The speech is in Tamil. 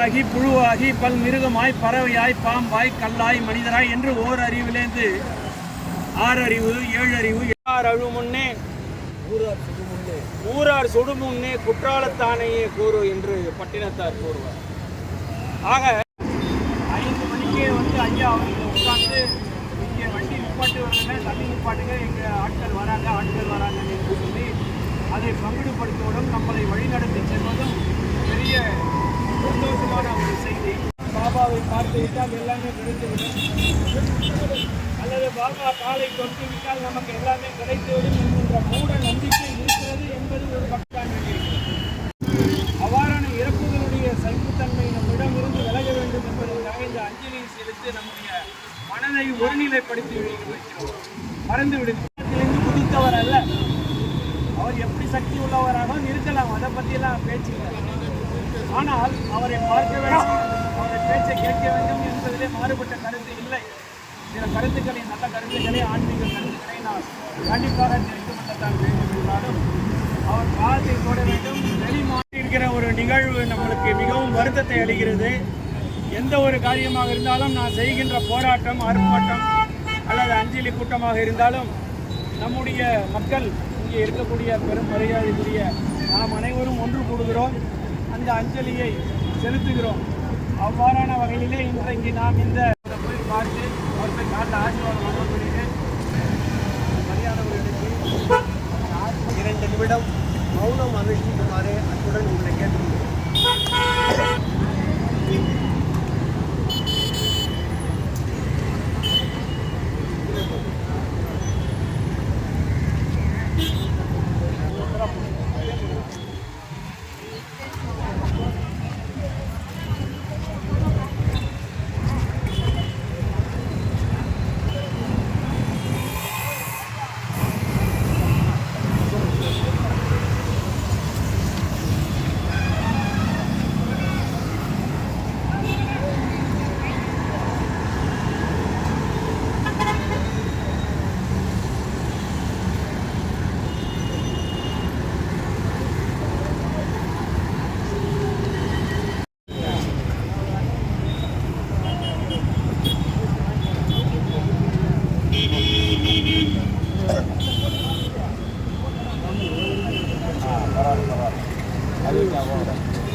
புல்லாகி புழுவாகி பல் மிருகமாய் பறவையாய் பாம்பாய் கல்லாய் மனிதராய் என்று ஓர் அறிவிலேந்து ஆறு அறிவு ஏழு அறிவு ஆறு அழு முன்னே ஊரார் சுடு முன்னே. குற்றாலத்தானையே கூறு என்று பட்டினத்தார் கூறுவார். ஆக ஐந்து மணிக்கே வந்து ஐயா அவர்கள் உட்கார்ந்து இங்கே வண்டி நிப்பாட்டுவாங்க தள்ளி நிப்பாட்டுங்க எங்கள் ஆட்கள் வராங்க ஆட்கள் வராங்க என்று சொல்லி அதை பங்குடுபடுத்துவதும் நம்மளை பார்த்து விட்டால் எல்லாமே கிடைத்துவிடும். அல்லது பாபா காலை தொட்டு விட்டால் நமக்கு எல்லாமே கிடைத்துவிடும் என்கின்ற மூட நம்பிக்கை இருக்கிறது என்பது ஒரு பக்கம் அவ்வாறான இறப்புகளுடைய சைப்புத்தன்மை நம்மிடமிருந்து விலக வேண்டும் என்பதற்காக இந்த அஞ்சலியை செலுத்தி நம்முடைய மனதை ஒருநிலைப்படுத்தி வைக்கிறோம் மறந்து விடுதிலிருந்து குதித்தவர் அல்ல. அவர் எப்படி சக்தி உள்ளவராகவும் இருக்கலாம். அதை பற்றியெல்லாம் பேச்சு ஆனால் அவரை பார்க்க வேண்டும். அவரை பேச்சை கேட்க வேண்டும் என்பதிலே மாறுபட்ட கருத்து இல்லை. சில கருத்துக்களை நல்ல கருத்துக்களை ஆன்மீக கருத்துக்களை நான் கண்டிப்பாக தெரிந்து வேண்டும் என்றாலும் அவர் காலத்தை போட வேண்டும். வெளிமாறி இருக்கிற ஒரு நிகழ்வு நம்மளுக்கு மிகவும் வருத்தத்தை அளிக்கிறது. எந்த ஒரு காரியமாக இருந்தாலும் நான் செய்கின்ற போராட்டம் ஆர்ப்பாட்டம் அல்லது அஞ்சலி கூட்டமாக இருந்தாலும் நம்முடைய மக்கள் இங்கே இருக்கக்கூடிய பெரும் மரியாதைக்குரிய நாம் அனைவரும் ஒன்று கூடுகிறோம். அந்த அஞ்சலியை செலுத்துகிறோம். அவ்வாறான வகையிலே இன்றைக்கு நாம் இந்த போய் பார்த்து அவர் காட்ட ஆசீர்வாதம் வாங்க சொல்லிட்டு மரியாதை இரண்டு நிமிடம் மௌனம் அனுஷ்டிக்குமாறு அத்துடன் உங்களை கேட்டுக்கொள்கிறேன் Thank you.